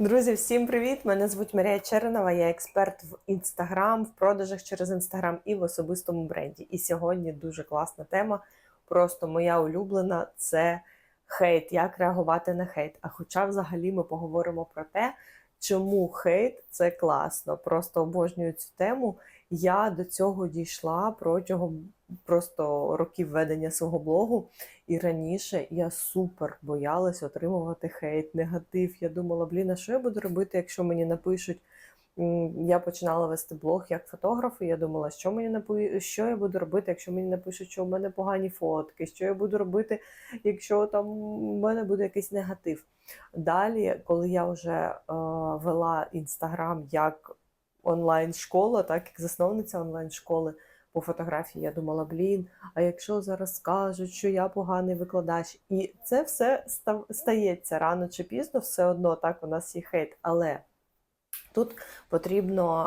Друзі, всім привіт! Мене звуть Марія Черенова, я експерт в інстаграм, в продажах через інстаграм і в особистому бренді. І сьогодні дуже класна тема. Просто моя улюблена це хейт, як реагувати на хейт. А хоча взагалі ми поговоримо про те, чому хейт це класно. Просто обожнюю цю тему. Я до цього дійшла протягом просто років ведення свого блогу. І раніше я супер боялась отримувати хейт, негатив. Я думала, блін, а що я буду робити, якщо мені напишуть. Я починала вести блог як фотограф, і я думала, що мені напи... що я буду робити, якщо мені напишуть, що у мене погані фотки, що я буду робити, якщо там у мене буде якийсь негатив. Далі, коли я вже е, вела інстаграм як онлайн-школа, так як засновниця онлайн-школи по фотографії, я думала, блін, а якщо зараз скажуть, що я поганий викладач, і це все ста- стається рано чи пізно, все одно так у нас є хейт. Але тут потрібно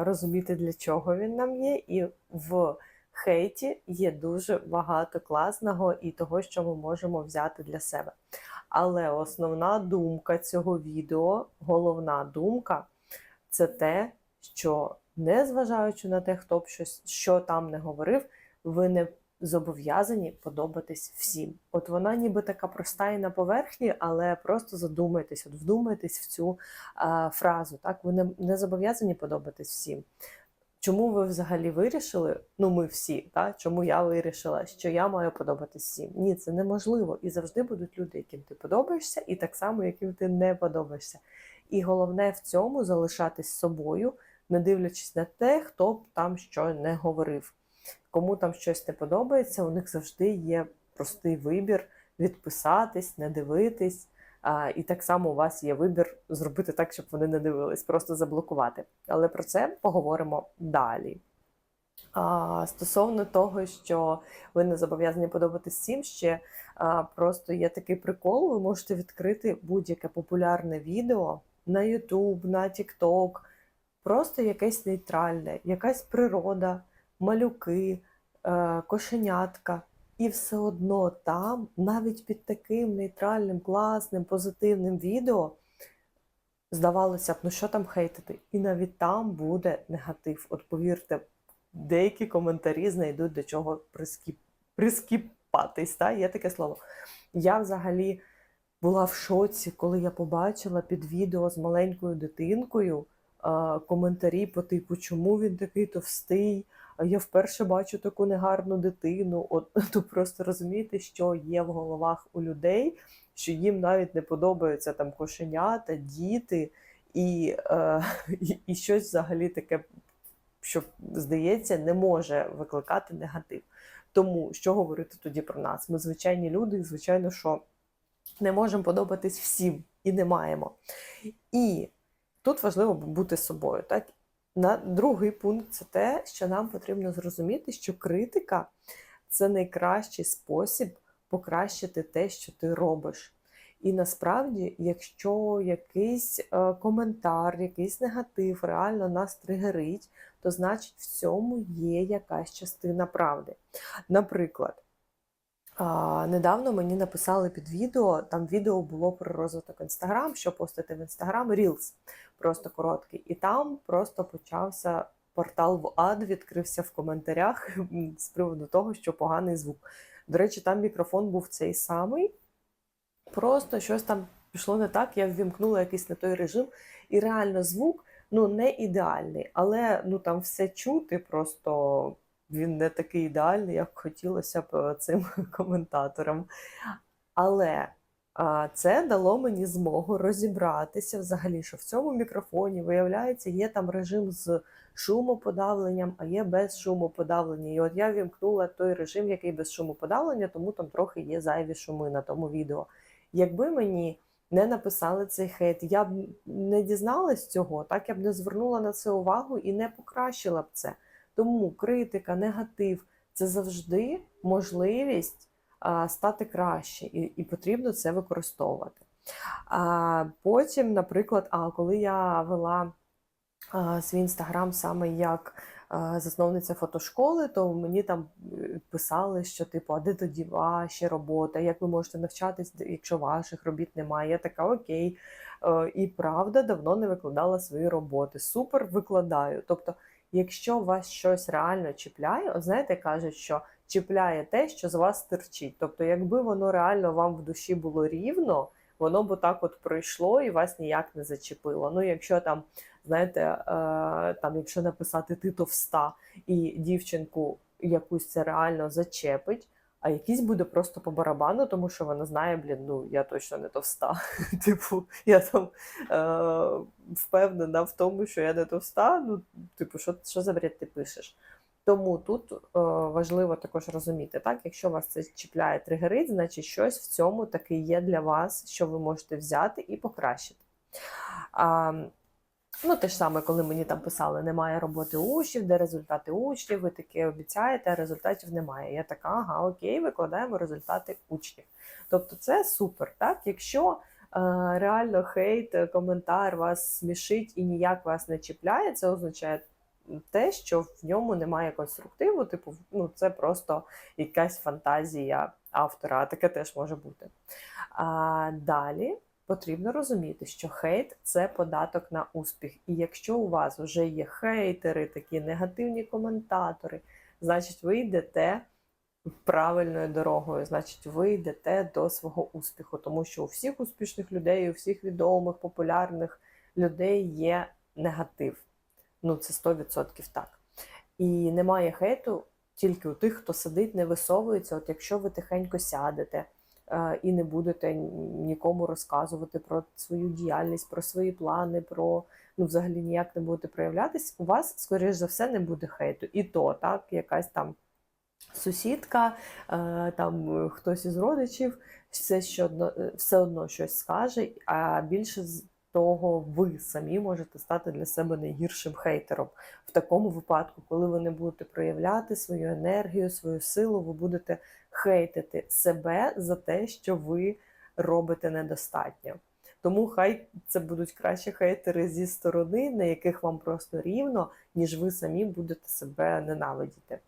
е, розуміти, для чого він нам є, і в хейті є дуже багато класного і того, що ми можемо взяти для себе. Але основна думка цього відео, головна думка, це те, що незважаючи на те, хто б щось що там не говорив, ви не зобов'язані подобатись всім. От вона ніби така проста і на поверхні, але просто задумайтесь, от вдумайтесь в цю а, фразу. Так, ви не, не зобов'язані подобатись всім. Чому ви взагалі вирішили? Ну, ми всі, так? чому я вирішила, що я маю подобатись всім? Ні, це неможливо. І завжди будуть люди, яким ти подобаєшся, і так само, яким ти не подобаєшся. І головне в цьому залишатись собою, не дивлячись на те, хто б там що не говорив. Кому там щось не подобається, у них завжди є простий вибір відписатись, не дивитись. А, і так само у вас є вибір зробити так, щоб вони не дивились, просто заблокувати. Але про це поговоримо далі. А, стосовно того, що ви не зобов'язані подобатись всім, ще а, просто є такий прикол, ви можете відкрити будь-яке популярне відео на YouTube, на TikTok, просто якесь нейтральне, якась природа, малюки, е, кошенятка. І все одно там, навіть під таким нейтральним, класним, позитивним відео, здавалося б, ну що там хейтити? І навіть там буде негатив. От повірте, деякі коментарі знайдуть до чого прискіп... прискіпатись. Та? Є таке слово. Я взагалі була в шоці, коли я побачила під відео з маленькою дитинкою коментарі по типу, чому він такий товстий, я вперше бачу таку негарну дитину. От то просто розумієте, що є в головах у людей, що їм навіть не подобаються там кошенята, діти і, е, і щось взагалі таке, що здається, не може викликати негатив. Тому що говорити тоді про нас? Ми звичайні люди, і звичайно, що не можемо подобатись всім і не маємо. І тут важливо бути собою. Так? На другий пункт це те, що нам потрібно зрозуміти, що критика це найкращий спосіб покращити те, що ти робиш. І насправді, якщо якийсь е, коментар, якийсь негатив реально нас тригерить, то значить в цьому є якась частина правди. Наприклад, а, недавно мені написали під відео, там відео було про розвиток Інстаграм, що постити в Інстаграм Reels, просто короткий. І там просто почався портал в ад, відкрився в коментарях з приводу того, що поганий звук. До речі, там мікрофон був цей самий, просто щось там пішло не так, я ввімкнула якийсь не той режим, і реально звук ну, не ідеальний, але ну, там все чути, просто він не такий ідеальний, як хотілося б е, цим коментаторам. Але це дало мені змогу розібратися взагалі, що в цьому мікрофоні, виявляється, є там режим з шумоподавленням, а є без шумоподавлення. І от я вімкнула той режим, який без шумоподавлення, тому там трохи є зайві шуми на тому відео. Якби мені не написали цей хейт, я б не дізналась цього, так я б не звернула на це увагу і не покращила б це. Тому критика, негатив це завжди можливість стати краще, і, і потрібно це використовувати. А, Потім, наприклад, а коли я вела свій інстаграм саме як засновниця фотошколи, то мені там е, писали, що типу, а де тоді ваші робота, як ви можете навчатись, якщо ваших робіт немає. Я така окей. е, і правда давно не викладала свої роботи. Супер викладаю. Тобто, якщо вас щось реально чіпляє, от знаєте, кажуть, що чіпляє те, що з вас терчить. Тобто, якби воно реально вам в душі було рівно, воно б так от пройшло і вас ніяк не зачепило. Ну, якщо там, знаєте, е, там, якщо написати ти товста і дівчинку якусь це реально зачепить. А якийсь буде просто по барабану, тому що вона знає, блін, ну я точно не товста. Типу, я там е, впевнена в тому, що я не товста. Ну, типу, що, що за бред ти пишеш? Тому тут е, важливо також розуміти, так, якщо вас це чіпляє тригерить, значить щось в цьому таки є для вас, що ви можете взяти і покращити. А, Ну, те ж саме, коли мені там писали, немає роботи учнів, де результати учнів, ви таке обіцяєте, а результатів немає. Я така, ага, окей, викладаємо результати учнів. Тобто це супер. так? Якщо е, реально хейт, коментар вас смішить і ніяк вас не чіпляє, це означає те, що в ньому немає конструктиву, типу, ну, це просто якась фантазія автора, а таке теж може бути. А, Далі потрібно розуміти, що хейт це податок на успіх. І якщо у вас вже є хейтери, такі негативні коментатори, значить ви йдете правильною дорогою, значить, ви йдете до свого успіху, тому що у всіх успішних людей, у всіх відомих, популярних людей є негатив. Ну, це 100% так. І немає хейту тільки у тих, хто сидить, не висовується. От якщо ви тихенько сядете е, і не будете нікому розказувати про свою діяльність, про свої плани, про ну, взагалі ніяк не будете проявлятись, у вас, скоріш за все, не буде хейту. І то, так, якась там сусідка, е, там хтось із родичів, все, що одно, е, все одно щось скаже, а більше того ви самі можете стати для себе найгіршим хейтером. В такому випадку, коли ви не будете проявляти свою енергію, свою силу, ви будете хейтити себе за те, що ви робите недостатньо. Тому хай це будуть краще хейтери зі сторони, на яких вам просто рівно, ніж ви самі будете себе ненавидіти.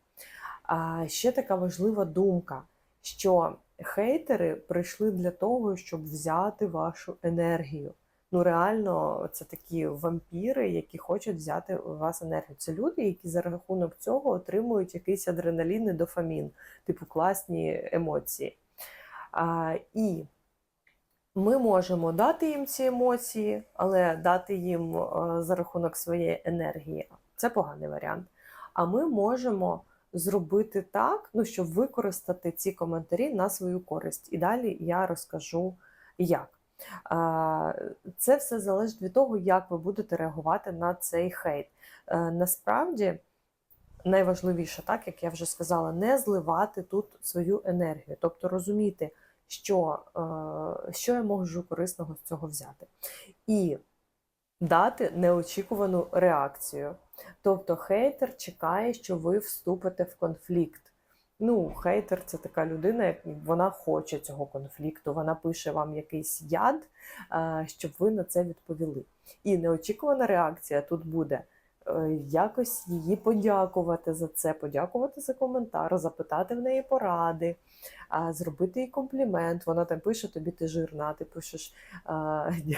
А ще така важлива думка, що хейтери прийшли для того, щоб взяти вашу енергію. Ну, реально, це такі вампіри, які хочуть взяти у вас енергію. Це люди, які за рахунок цього отримують якийсь адреналін і дофамін, типу класні емоції. А, І ми можемо дати їм ці емоції, але дати їм за рахунок своєї енергії це поганий варіант. А ми можемо зробити так, ну, щоб використати ці коментарі на свою користь. І далі я розкажу як. Це все залежить від того, як ви будете реагувати на цей хейт. Е, насправді, найважливіше, так як я вже сказала, не зливати тут свою енергію, тобто розуміти, що, е, що я можу корисного з цього взяти. І дати неочікувану реакцію. Тобто хейтер чекає, що ви вступите в конфлікт. Ну, хейтер це така людина, як вона хоче цього конфлікту. Вона пише вам якийсь яд, щоб ви на це відповіли. І неочікувана реакція тут буде е, якось її подякувати за це, подякувати за коментар, запитати в неї поради, зробити їй комплімент. Вона там пише тобі ти жирна, ти пишеш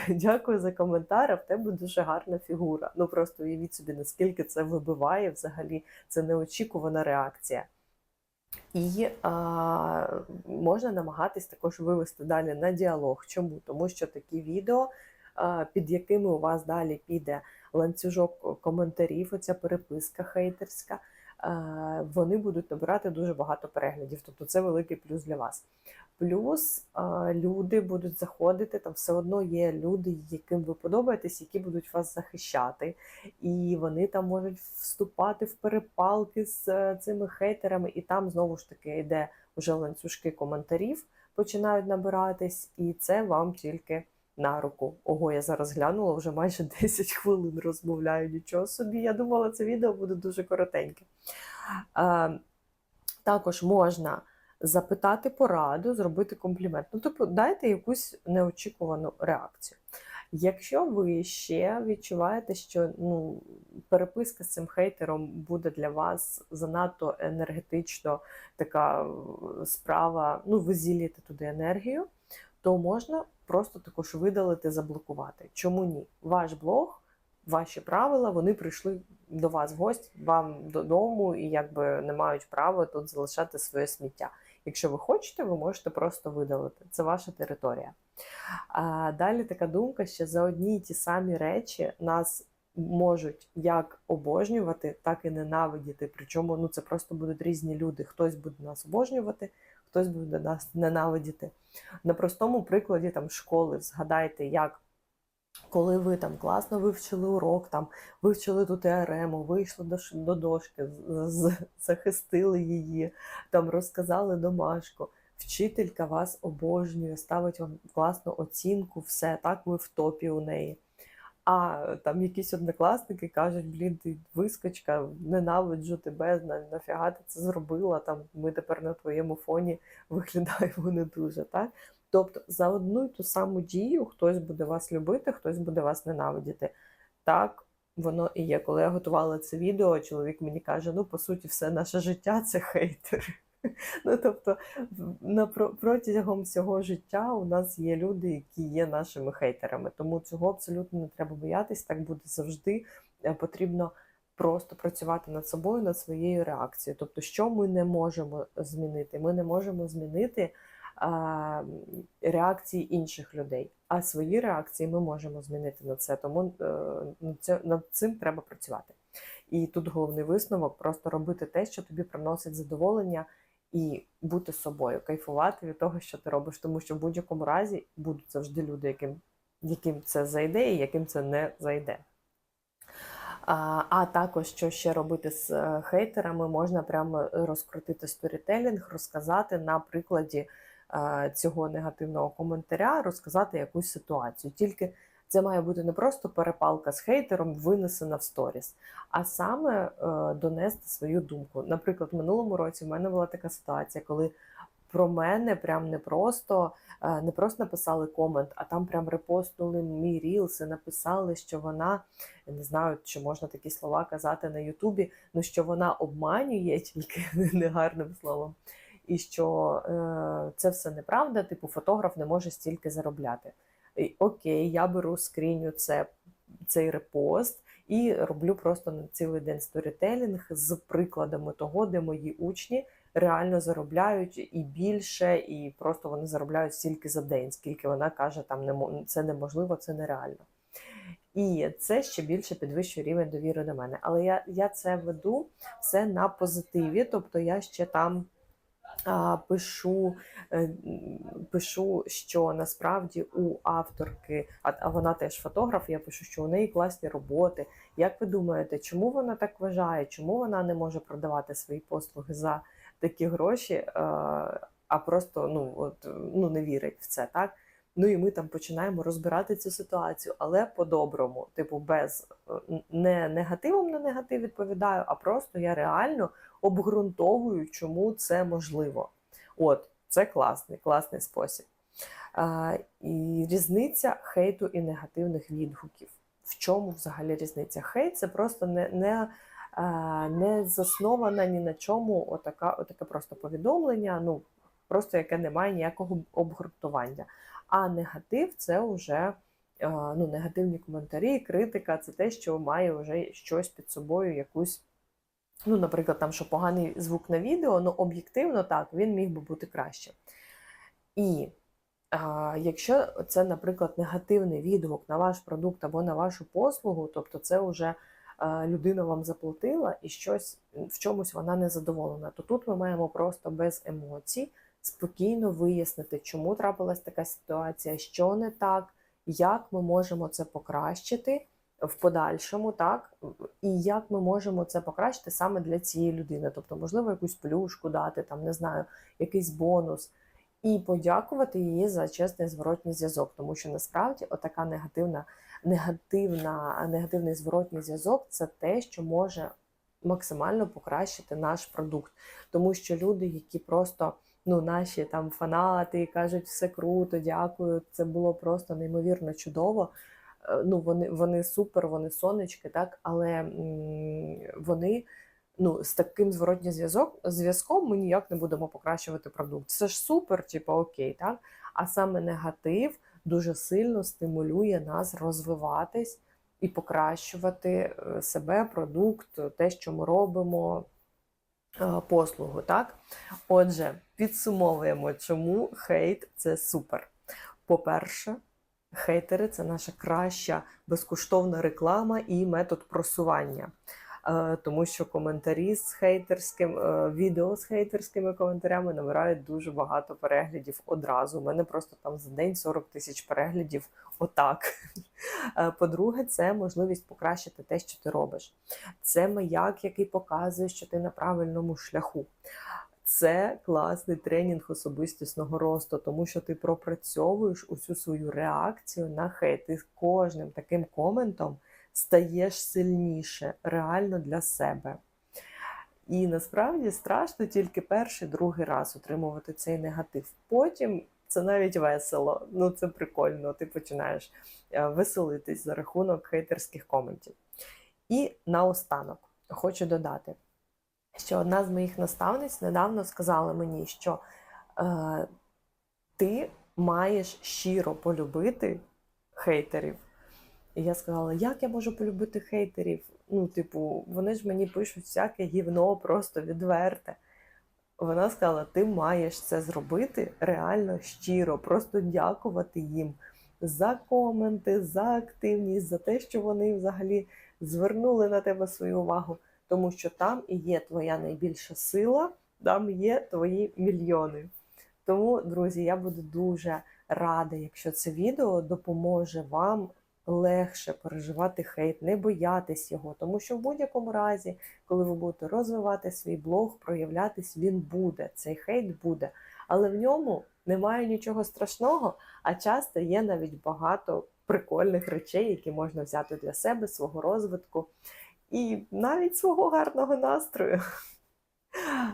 дякую за коментар, а в тебе дуже гарна фігура. Ну просто уявіть собі, наскільки це вибиває взагалі, це неочікувана реакція. І а, можна намагатись також вивести далі на діалог. Чому? Тому що такі відео, а, під якими у вас далі піде ланцюжок коментарів, оця переписка хейтерська, вони будуть набирати дуже багато переглядів. Тобто це великий плюс для вас. Плюс люди будуть заходити, там все одно є люди, яким ви подобаєтесь, які будуть вас захищати. І вони там можуть вступати в перепалки з е, цими хейтерами, і там знову ж таки йде вже ланцюжки коментарів, починають набиратись, і це вам тільки на руку. Ого, я зараз глянула, вже майже 10 хвилин розмовляю. Нічого собі. Я думала, це відео буде дуже коротеньке. Також можна запитати пораду, зробити комплімент. Ну, типу, дайте якусь неочікувану реакцію. Якщо ви ще відчуваєте, що ну, переписка з цим хейтером буде для вас занадто енергетично така справа, ну, ви зілієте туди енергію, то можна просто також видалити, заблокувати. Чому ні? Ваш блог, ваші правила, вони прийшли до вас в гості, вам додому і якби не мають права тут залишати своє сміття. Якщо ви хочете, ви можете просто видалити. Це ваша територія. А далі така думка, що за одні й ті самі речі нас можуть як обожнювати, так і ненавидіти. Причому ну це просто будуть різні люди. Хтось буде нас обожнювати, хтось буде нас ненавидіти. На простому прикладі там школи згадайте, як. Коли ви там класно вивчили урок, там вивчили ту теорему, вийшли до, до дошки, захистили її, там розказали домашку. Вчителька вас обожнює, ставить вам класну оцінку, все, так ви в топі у неї. А там якісь однокласники кажуть, блін, ти вискочка, ненавиджу тебе, на- нафіга ти це зробила, там ми тепер на твоєму фоні виглядаємо не дуже, так? Тобто за одну й ту саму дію хтось буде вас любити, хтось буде вас ненавидіти. Так воно і є. Коли я готувала це відео, чоловік мені каже: ну, по суті, все наше життя це хейтери. Ну, тобто, на про- протягом всього життя у нас є люди, які є нашими хейтерами. Тому цього абсолютно не треба боятись, так буде завжди. Е, Потрібно просто працювати над собою, над своєю реакцією. Тобто, що ми не можемо змінити? Ми не можемо змінити а, реакції інших людей, а свої реакції ми можемо змінити на це. Тому е, над цим треба працювати. І тут головний висновок просто робити те, що тобі приносить задоволення, і бути собою, кайфувати від того, що ти робиш, тому що в будь-якому разі будуть завжди люди, яким, яким це зайде і яким це не зайде. А, а також що ще робити з е, хейтерами, можна прямо розкрутити сторітелінг, розказати на прикладі е, цього негативного коментаря, розказати якусь ситуацію. Тільки це має бути не просто перепалка з хейтером, винесена в сторіс, а саме е, донести свою думку. Наприклад, в минулому році в мене була така ситуація, коли про мене прям не просто е, не просто написали комент, а там прям репостнули мій рілс і написали, що вона я не знаю, чи можна такі слова казати на Ютубі, ну що вона обманює тільки негарним словом. І що е, це все неправда, типу фотограф не може стільки заробляти. Окей, я беру скріню це, цей репост і роблю просто на цілий день сторітелінг з прикладами того, де мої учні реально заробляють і більше, і просто вони заробляють стільки за день, скільки вона каже, там це неможливо, це нереально. І це ще більше підвищує рівень довіри до мене. Але я, я це веду все на позитиві, тобто я ще там пишу, е, пишу, що насправді у авторки, а, вона теж фотограф, я пишу, що у неї класні роботи. Як ви думаєте, чому вона так вважає? Чому вона не може продавати свої послуги за такі гроші, е, а просто ну, от, ну, не вірить в це, так? Ну і ми там починаємо розбирати цю ситуацію, але по-доброму, типу, без е, не негативом на негатив відповідаю, а просто я реально обґрунтовую, чому це можливо. От, це класний, класний спосіб. А, і різниця хейту і негативних відгуків. В чому взагалі різниця? Хейт це просто не, не, не заснована ні на чому отака, отаке просто повідомлення, ну просто яке не має ніякого обґрунтування. А негатив це вже е, ну, негативні коментарі, критика це те, що має вже щось під собою, якусь. Ну, наприклад, там, що поганий звук на відео, ну об'єктивно так, він міг би бути краще. І а, якщо це, наприклад, негативний відгук на ваш продукт або на вашу послугу, тобто це вже а, людина вам заплатила і щось в чомусь вона не задоволена, то тут ми маємо просто без емоцій спокійно вияснити, чому трапилась така ситуація, що не так, як ми можемо це покращити в подальшому, так? І як ми можемо це покращити саме для цієї людини. Тобто, можливо, якусь плюшку дати, там не знаю, якийсь бонус, і подякувати їй за чесний зворотній зв'язок, тому що насправді отака негативна, негативна, негативний зворотній зв'язок це те, що може максимально покращити наш продукт, тому що люди, які просто ну, наші там фанати кажуть, все круто, дякую, це було просто неймовірно чудово. Е, Ну, вони, вони супер, вони сонечки, так, але вони ну, з таким зворотнім зв'язок, зв'язком ми ніяк не будемо покращувати продукт. Це ж супер, типу, окей, так? А саме негатив дуже сильно стимулює нас розвиватись і покращувати е, себе, продукт, те, що ми робимо, е, послугу. Так? Отже, підсумовуємо, чому хейт це супер. По-перше, хейтери це наша краща безкоштовна реклама і метод просування. Е, Тому що коментарі з хейтерським, е, відео з хейтерськими коментарями набирають дуже багато переглядів одразу. У мене просто там за день 40 тисяч переглядів. Отак. Е, По-друге, це можливість покращити те, що ти робиш. Це маяк, який показує, що ти на правильному шляху. Це класний тренінг особистісного росту, тому що ти пропрацьовуєш усю свою реакцію на хейт. Ти кожним таким коментом стаєш сильніше реально для себе. І насправді страшно тільки перший, другий раз отримувати цей негатив. Потім це навіть весело, ну це прикольно. Ти починаєш е, веселитись за рахунок хейтерських коментів. І наостанок хочу додати, що одна з моїх наставниць недавно сказала мені, що е, ти маєш щиро полюбити хейтерів. І я сказала, як я можу полюбити хейтерів? Ну, типу, вони ж мені пишуть всяке гівно, просто відверте. Вона сказала: ти маєш це зробити реально щиро, просто дякувати їм за коменти, за активність, за те, що вони взагалі звернули на тебе свою увагу, тому що там і є твоя найбільша сила, там є твої мільйони. Тому, друзі, я буду дуже рада, якщо це відео допоможе вам легше переживати хейт, не боятись його, тому що в будь-якому разі, коли ви будете розвивати свій блог, проявлятись, він буде. Цей хейт буде, але в ньому немає нічого страшного, а часто є навіть багато прикольних речей, які можна взяти для себе, свого розвитку і навіть свого гарного настрою.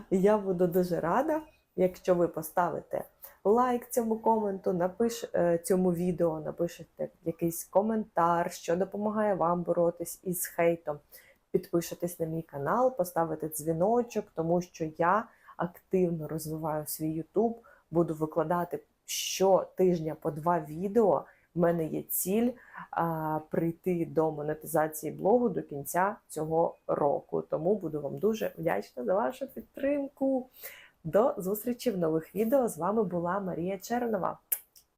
Я буду дуже рада, якщо ви поставите лайк цьому коменту, напиш е, цьому відео, напишете якийсь коментар, що допомагає вам боротись із хейтом. Підпишитесь на мій канал, поставити дзвіночок, тому що я активно розвиваю свій YouTube, буду викладати щотижня по два відео. В мене є ціль прийти до монетизації блогу до кінця цього року. Тому буду вам дуже вдячна за вашу підтримку. До зустрічі в нових відео. З вами була Марія Чернова.